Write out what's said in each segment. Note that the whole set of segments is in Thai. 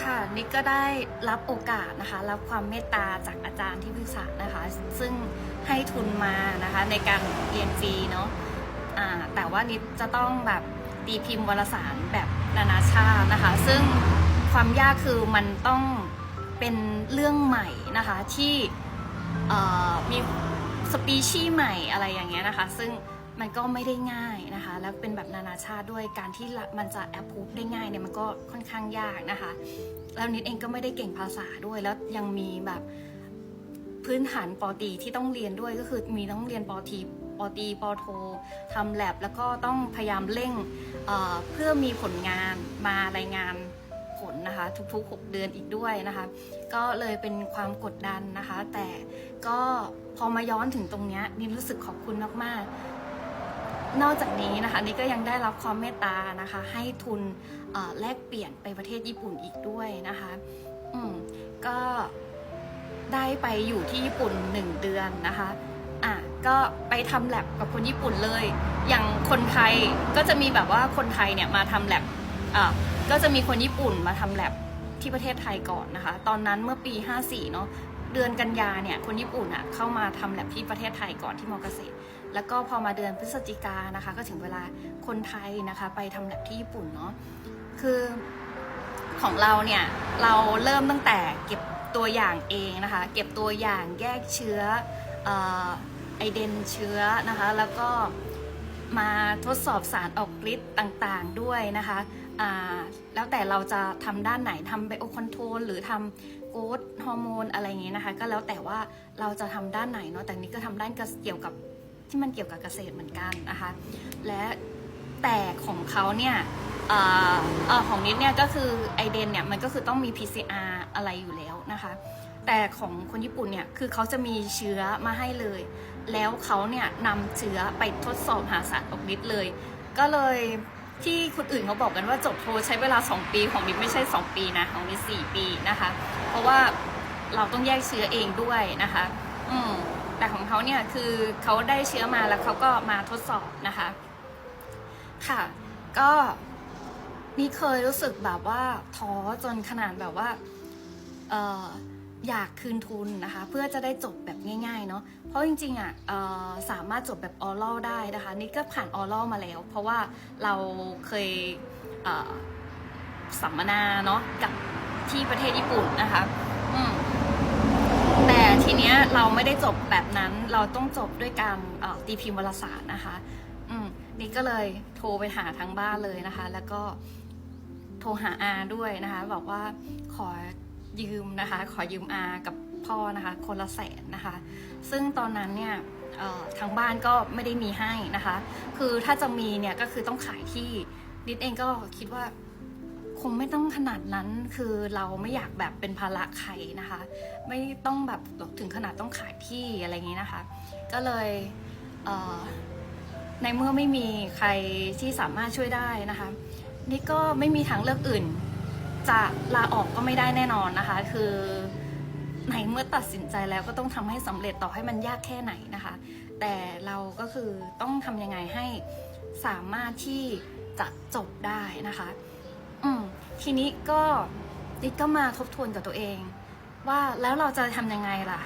ค่ะนิกก็ได้รับโอกาสนะคะ รับความเมตตาจากอาจารย์ที่ปรึกษานะคะ ซึ่งให้ทุนมานะคะในการเรียนฟรีเนาะอ่าแต่ว่านิดจะต้องแบบตีพิมพ์วารสารแบบนานาชาตินะคะ ซึ่งความยากคือมันต้องเป็นเรื่องใหม่นะคะที่มีสปีชีส์ใหม่อะไรอย่างเงี้ยนะคะ ซึ่ง มันก็ไม่ได้ง่ายนะคะ แล้วเป็นแบบนานาชาติด้วยการที่มันจะแอปพูฟได้ง่ายเนี่ยมันก็ค่อนข้างยากนะคะ แล้วนิดเองก็ไม่ได้เก่งภาษาด้วย แล้วยังมีแบบพื้นฐานปอตีที่ต้องเรียนด้วยก็คือมีต้องเรียนปอทีปอตีปอโททำแลบแล้วก็ต้องพยายามเร่งเเพื่อมีผลงานมารายงานผลนะคะทุกๆ 6 เดือนอีกด้วยนะคะ ก็เลยเป็นความกดดันนะคะ แต่ก็พอมาย้อนถึงตรงนี้นิดรู้สึกขอบคุณมากๆ นอกจากนี้นะคะนี่ก็ยังได้รับความเมตตานะคะ ให้ทุนแลกเปลี่ยนไปประเทศญี่ปุ่นอีกด้วยนะคะอืมก็ได้ไปอยู่ที่ญี่ปุ่นหนึ่งเดือนนะคะอะก็ไปทำแลบกับคนญี่ปุ่นเลย อย่างคนไทยก็จะมีแบบว่าคนไทยเนี่ยมาทำแลบอะก็จะมีคนญี่ปุ่นมาทำแลบที่ประเทศไทยก่อนนะคะ ตอนนั้นเมื่อปี 54 เนาะเดือนกันยาเนี่ยคนญี่ปุ่นอะเข้ามาทำแลบที่ประเทศไทยก่อนที่มอเกษตร แล้วก็พอมาเดือนพฤศจิกานะคะ ก็ถึงเวลาคนไทยนะคะ ไปทำแลบที่ญี่ปุ่นเนาะคือของเราเนี่ย เราเริ่มตั้งแต่เก็บตัวอย่างเองนะคะ เก็บตัวอย่างแยกเชื้ออไอเดนเชื้อนะคะ แล้วก็มาทดสอบสารออกฤทธิ์ต่างๆด้วยนะคะแล้วแต่เราจะทำด้านไหนทำไบโอคอนโทรลหรือทำโกรทฮอร์โมนอะไรอย่างเงี้ยนะคะ ก็แล้วแต่ว่าเราจะทำด้านไหนเนาะแต่นี้ก็ทำด้านเกี่ยวกับ ที่มันเกี่ยวกับเกษตรเหมือนกันนะคะและแต่ของเขาเนี่ยออเอ่อของนิดเนี่ยก็คือไอเดนเนี่ยมันก็คือต้องมี PCR อะไรอยู่แล้วนะคะ แต่ของคนญี่ปุ่นเนี่ยคือเขาจะมีเชื้อมาให้เลย แล้วเขาเนี่ยนำเชื้อไปทดสอบหาสารออกฤทธิ์เลย ก็เลยที่คนอื่นเขาบอกกันว่าจบโทใช้เวลา 2 ปีของนิดไม่ใช่ 2 ปีนะของนิด4ปีนะคะ เพราะว่าเราต้องแยกเชื้อเองด้วยนะคะ อืมแต่ของเขาเนี่ยคือเขาได้เชื้อมาแล้วเขาก็มาทดสอบนะคะ ค่ะ ก็นี่เคยรู้สึกแบบว่าท้อจนขนาดแบบว่าเอออยากคืนทุนนะคะ เพื่อจะได้จบแบบง่ายๆเนาะเพราะจริงๆอะเอ่อสามารถจบแบบออรัลได้นะคะ นี่ก็ผ่านออรัลมาแล้ว เพราะว่าเราเคยเสัมมนาเนาะกับที่ประเทศญี่ปุ่นนะคะ ยเราไม่ได้จบแบบนั้น เราต้องจบด้วยการตีพิมพ์วารสารนะคะ อืมนี่ก็เลยโทรไปหาทางบ้านเลยนะคะ แล้วก็โทรหาอาด้วยนะคะ บอกว่าขอยืมนะคะ ขอยืมอากับพ่อนะคะ คนละแสนนะคะ ซึ่งตอนนั้นเนี่ยทางบ้านก็ไม่ได้มีให้นะคะ คือถ้าจะมีเนี่ยก็คือต้องขายที่นิดเองก็คิดว่า งไม่ต้องขนาดนั้นคือเราไม่อยากแบบเป็นภาระใครนะคะ ไม่ต้องแบบถึงขนาดต้องขายที่อะไรอย่างนี้นะคะ ก็เลยเในเมื่อไม่มีใครที่สามารถช่วยได้นะคะ นี่ก็ไม่มีทางเลือกอื่น จะลาออกก็ไม่ได้แน่นอนนะคะ คือในเมื่อตัดสินใจแล้วก็ต้องทำให้สำเร็จต่อให้มันยากแค่ไหนนะคะ แต่เราก็คือต้องทำยังไงให้สามารถที่จะจบได้นะคะ อืมทีนี้ก็นิดก็มาทบทวนกับตัวเอง ว่าแล้วเราจะทำยังไงล่ะ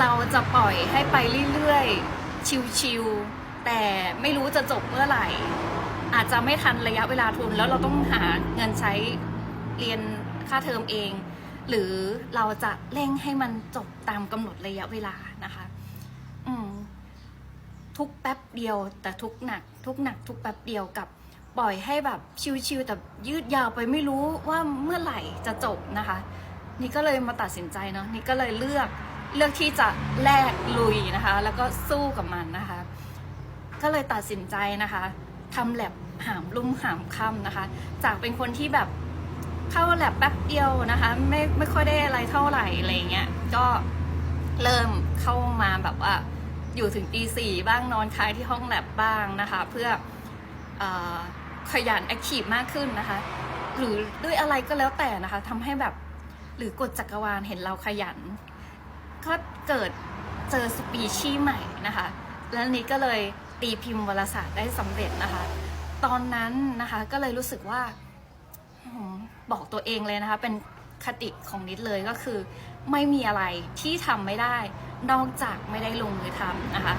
เราจะปล่อยให้ไปเรื่อยๆ ชิวๆแต่ไม่รู้จะจบเมื่อไหร่ อาจจะไม่ทันระยะเวลาทุน แล้วเราต้องหาเงินใช้เรียนค่าเทอมเอง หรือเราจะเร่งให้มันจบตามกำหนดระยะเวลานะคะ อืมทุกแป๊บเดียว แต่ทุกหนัก ทุกหนัก ทุกแป๊บเดียวกับ ปล่อยให้แบบชิวๆแต่ยืดยาวไปไม่รู้ว่าเมื่อไหร่จะจบนะคะ นี่ก็เลยมาตัดสินใจเนาะนี่ก็เลยเลือกเลือกที่จะแลกลุยนะคะ แล้วก็สู้กับมันนะคะ ก็เลยตัดสินใจนะคะทำแลบหามลุ่มหามค่ำนะคะ จากเป็นคนที่แบบเข้าแลบแป๊บเดียวนะคะ ไม่ไม่ค่อยได้อะไรเท่าไหร่อะไรเงี้ยก็เริ่มเข้ามาแบบว่าอยู่ถึงตีสี่บ้างนอนคลายที่ห้องแลบบ้างนะคะ เพื่ออ ขยันแอคทีฟมากขึ้นนะคะ หรือด้วยอะไรก็แล้วแต่นะคะทำให้แบบหรือกฎจักรวาลเห็นเราขยัน ก็เกิดเจอสปีชีส์ใหม่นะคะ แล้วนี้ก็เลยตีพิมพ์วารสารได้สำเร็จนะคะ ตอนนั้นนะคะก็เลยรู้สึกว่าบอกตัวเองเลยนะคะ เป็นคติของนิดเลยก็คือ ไม่มีอะไรที่ทำไม่ได้ นอกจากไม่ได้ลงมือทำนะคะ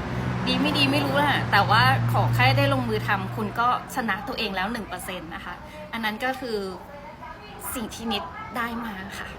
ดีไม่ดีไม่รู้แหละแต่ว่าขอแค่ได้ลงมือทำคุณก็ชนะตัวเองแล้วหนึ่งเปอร์เซ็นต์นะคะ อันนั้นก็คือสิ่งที่นิดได้มาค่ะ